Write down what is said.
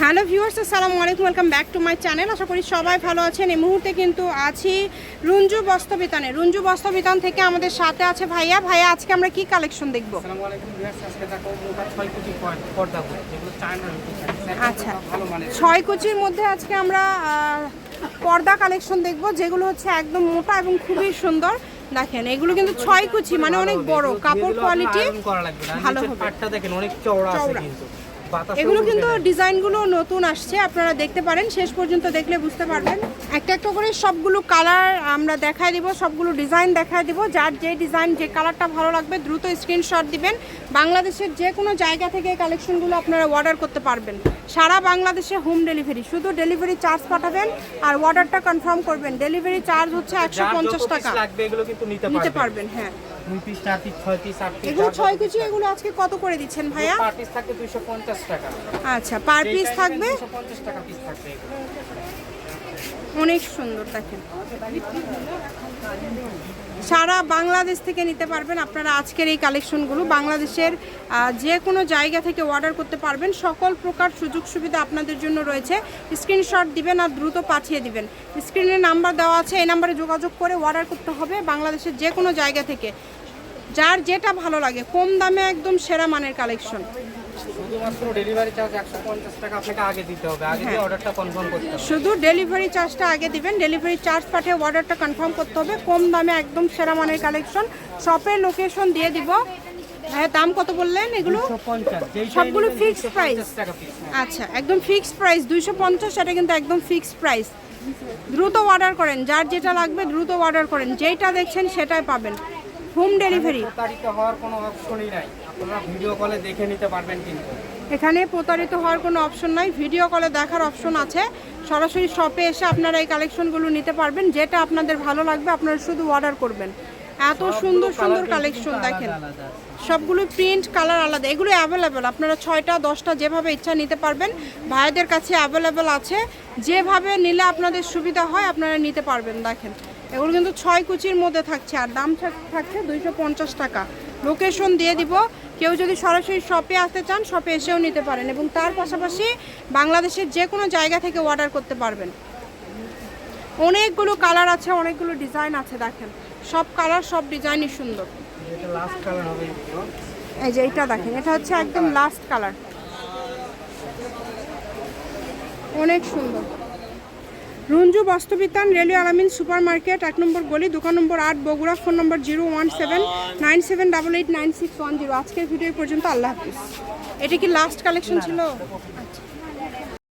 Hello viewers আসসালামু আলাইকুম welcome back to my channel. আশা করি সবাই ভালো আছেন। এই মুহূর্তে কিন্তু আছি রুঞ্জু বস্ত্রবিতানে। রুঞ্জু বস্ত্রবিতান থেকে আমাদের সাথে আছে ভাইয়া। ভাইয়া আজকে আমরা কি কালেকশন দেখব? আচ্ছা। ছয় কুচির মধ্যে আজকে আমরা পর্দা কালেকশন দেখব যেগুলো হচ্ছে একদম মোটা এবং খুবই সুন্দর। দেখেন এগুলো কিন্তু ছয় কুচি মানে অনেক বড়। কাপড় কোয়ালিটি ভালো হবে। দেখেন অনেক চওড়া আছে। কিন্তু। এগুলো কিন্তু ডিজাইনগুলো নতুন আসছে আপনারা দেখতে পারেন শেষ পর্যন্ত দেখলে বুঝতে পারবেন। একটা একটা করে সবগুলো কালার আমরা দেখায় দিব সবগুলো ডিজাইন দেখায় দিব যার যে ডিজাইন যে কালারটা ভালো লাগবে দ্রুত স্ক্রিনশট দিবেন। বাংলাদেশের যে কোনো জায়গা থেকে এই কালেকশনগুলো আপনারা অর্ডার করতে পারবেন। সারা বাংলাদেশে হোম ডেলিভারি শুধু ডেলিভারি চার্জ পাঠাবেন আর অর্ডারটা কনফার্ম করবেন। ডেলিভারি চার্জ হচ্ছে একশো পঞ্চাশ টাকা। নিতে পারবেন হ্যাঁ। দুই পিস চার পিস ছয় পিস আট পিস এগুলো ছয় কুচি এগুলো আজকে কত করে দিচ্ছেন ভাইয়া? পার পিস থাকবে 250 টাকা। আচ্ছা পার পিস থাকবে? 250 টাকা পিস থাকবে অনেক সুন্দর দেখেন। সারা বাংলাদেশ থেকে নিতে পারবেন আপনারা আজকের এই কালেকশনগুলো। বাংলাদেশের যে কোনো জায়গা থেকে অর্ডার করতে পারবেন। সকল প্রকার সুযোগ সুবিধা আপনাদের জন্য রয়েছে। স্ক্রিনশট দিবেন আর দ্রুত পাঠিয়ে দিবেন। স্ক্রিনে নাম্বার দেওয়া আছে। এই নাম্বারে যোগাযোগ করে অর্ডার করতে হবে। বাংলাদেশের যে কোনো জায়গা থেকে যার যেটা ভালো লাগে কম দামে একদম সেরা মানের কালেকশন শুধুমাত্র ডেলিভারি চার্জ 150 টাকা আপনাকে আগে দিতে হবে আগে দিয়ে হ্যাঁ। শুধু ডেলিভারি চার্জটা আগে দিবেন ডেলিভারি চার্জ পাঠিয়ে অর্ডারটা কনফার্ম করতে হবে কম দামে একদম সেরা মানের কালেকশন শপের লোকেশন দিয়ে দিব। হ্যাঁ দাম কত বললেন এগুলো? সবগুলো fixed প্রাইস আচ্ছা একদম ফিক্সড প্রাইস দুইশো পঞ্চাশ সেটা কিন্তু একদম ফিক্সড প্রাইস দ্রুত অর্ডার করেন যার যেটা লাগবে দ্রুত অর্ডার করেন যেটা দেখছেন সেটাই পাবেন। Home delivery. প্রতারিত হওয়ার কোনো অপশনই নাই। আপনারা ভিডিও কলে দেখে নিতে পারবেন কিন্তু। এখানে প্রতারিত হওয়ার কোনো অপশন নাই। ভিডিও কলে দেখার অপশন আছে। সরাসরি শপে এসে আপনারা এই কালেকশনগুলো নিতে পারবেন। যেটা আপনাদের ভালো লাগবে আপনারা শুধু অর্ডার করবেন। এত সুন্দর সুন্দর কালেকশন দেখেন। সবগুলো প্রিন্ট কালার আলাদা। এগুলো অ্যাভেলেবেল আপনারা ছয়টা দশটা যেভাবে ইচ্ছা নিতে পারবেন ভাইদের কাছে অ্যাভেলেবেল আছে। যেভাবে নিলে আপনাদের সুবিধা হয় আপনারা নিতে পারবেন দেখেন। এগুলো কিন্তু ছয় কুচির মধ্যে থাকছে আর দাম থাকছে দুইশো পঞ্চাশ টাকা। লোকেশন দিয়ে দিব। কেউ যদি সরাসরি শপে আসতে চান শপে এসেও নিতে পারেন এবং তার পাশাপাশি বাংলাদেশের যে কোনো জায়গা থেকে অর্ডার করতে পারবেন। অনেকগুলো কালার আছে অনেকগুলো ডিজাইন আছে দেখেন। সব কালার সব ডিজাইনই সুন্দর। লাস্ট কালার এই যে এটা দেখেন এটা হচ্ছে একদম লাস্ট কালার অনেক সুন্দর। Ranju Bastrabitan railway Alamin super market এক নম্বর গলি দোকান নম্বর আট Bogura phone number zero one seven nine seven double eight nine six one zero আজকের ভিডিও পর্যন্ত আল্লাহ হাফিজ এটা কি লাস্ট কালেকশন ছিল আচ্ছা